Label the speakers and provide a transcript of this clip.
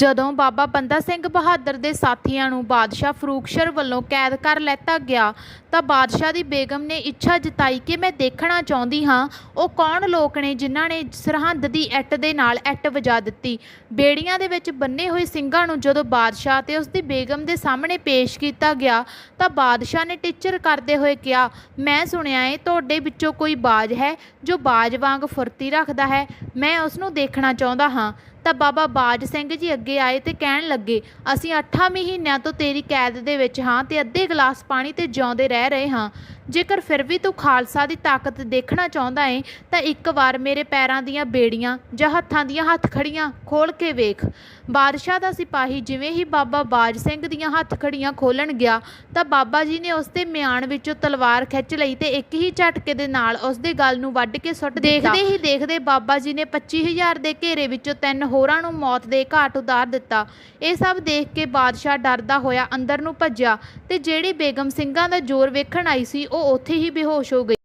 Speaker 1: ਜਦੋਂ ਬਾਬਾ ਬੰਦਾ ਸਿੰਘ ਬਹਾਦਰ ਦੇ ਸਾਥੀਆਂ ਨੂੰ ਬਾਦਸ਼ਾਹ ਫਰੂਖਸ਼ਰ ਵੱਲੋਂ ਕੈਦ ਕਰ ਲੈਤਾ ਗਿਆ, ਤਾਂ ਬਾਦਸ਼ਾਹ ਦੀ ਬੇਗਮ ਨੇ ਇੱਛਾ ਜਤਾਈ ਕਿ ਮੈਂ ਦੇਖਣਾ ਚਾਹੁੰਦੀ ਹਾਂ, ਉਹ ਕੌਣ ਲੋਕ ਨੇ ਜਿਨ੍ਹਾਂ ਨੇ ਸਰਹੰਦ ਦੀ ਇੱਟ ਦੇ ਨਾਲ ਇੱਟ ਵਜਾ ਦਿੱਤੀ। ਬੇੜੀਆਂ ਦੇ ਵਿੱਚ ਬੰਨੇ ਹੋਏ ਸਿੰਘਾਂ ਨੂੰ ਜਦੋਂ ਬਾਦਸ਼ਾਹ ਤੇ ਉਸ ਦੀ ਬੇਗਮ ਦੇ ਸਾਹਮਣੇ ਪੇਸ਼ ਕੀਤਾ ਗਿਆ, ਤਾਂ ਬਾਦਸ਼ਾਹ ਨੇ ਟੀਚਰ ਕਰਦੇ ਹੋਏ ਕਿਹਾ, ਮੈਂ ਸੁਣਿਆ ਏ, ਤੁਹਾਡੇ ਵਿੱਚੋਂ ਕੋਈ ਬਾਜ ਹੈ ਜੋ ਬਾਜ ਵਾਂਗ ਫੁਰਤੀ ਰੱਖਦਾ ਹੈ। ਮੈਂ ਉਸ ਨੂੰ ਦੇਖਣਾ ਚਾਹੁੰਦਾ ਹਾਂ। ਤਾਂ ਬਾਬਾ ਬਾਜ ਸਿੰਘ ਜੀ ਅੱਗੇ ਆਏ ਤੇ ਕਹਿਣ ਲੱਗੇ, ਅਸੀਂ 8 ਮਹੀਨਿਆਂ ਤੋਂ ਤੇਰੀ ਕੈਦ ਦੇ ਵਿੱਚ ਹਾਂ ਤੇ ਅੱਧੇ ਗਲਾਸ ਪਾਣੀ ਤੇ ਜਿਉਂਦੇ ਰਹਿ ਰਹੇ ਹਾਂ। ਜੇਕਰ ਫਿਰ ਵੀ ਤੂੰ ਖਾਲਸਾ ਦੀ ਤਾਕਤ ਦੇਖਣਾ ਚਾਹੁੰਦਾ ਏ, ਤਾਂ ਇੱਕ ਵਾਰ ਮੇਰੇ ਪੈਰਾਂ ਦੀਆਂ ਬੇੜੀਆਂ ਜਾਂ ਹੱਥਾਂ ਦੀਆਂ ਹੱਥਖੜੀਆਂ ਖੋਲ ਕੇ ਵੇਖ। ਬਾਦਸ਼ਾਹ ਦਾ ਸਿਪਾਹੀ ਜਿਵੇਂ ਹੀ ਬਾਬਾ ਬਾਜ ਸਿੰਘ ਦੀਆਂ ਹੱਥਖੜੀਆਂ ਖੋਲਣ ਗਿਆ, ਤਾਂ ਬਾਬਾ ਜੀ ਨੇ ਉਸ ਦੇ ਮਿਆਨ ਵਿੱਚੋਂ ਤਲਵਾਰ ਖਿੱਚ ਲਈ ਤੇ ਇੱਕ ਹੀ ਝਟਕੇ ਦੇ ਨਾਲ ਉਸ ਦੇ ਗਲ ਨੂੰ ਵੱਢ ਕੇ ਸੁੱਟ ਦਿੱਤਾ। ਦੇਖਦੇ ਹੀ ਦੇਖਦੇ ਬਾਬਾ ਜੀ ਨੇ 25000 ਦੇ ਘੇਰੇ ਵਿੱਚੋਂ ਤਿੰਨ ਹੋਰਾਂ ਨੂੰ ਮੌਤ ਦੇ ਘਾਟ ਉਤਾਰ ਦਿੱਤਾ। ਇਹ ਸਭ ਦੇਖ ਕੇ ਬਾਦਸ਼ਾਹ ਡਰਦਾ ਹੋਇਆ ਅੰਦਰ ਨੂੰ ਭੱਜਿਆ ਤੇ ਜਿਹੜੀ ਬੇਗਮ ਸਿੰਘਾਂ ਦਾ ਜ਼ੋਰ ਵੇਖਣ ਆਈ ਸੀ ਉਹ ਉੱਥੇ ਹੀ ਬੇਹੋਸ਼ ਹੋ ਗਈ।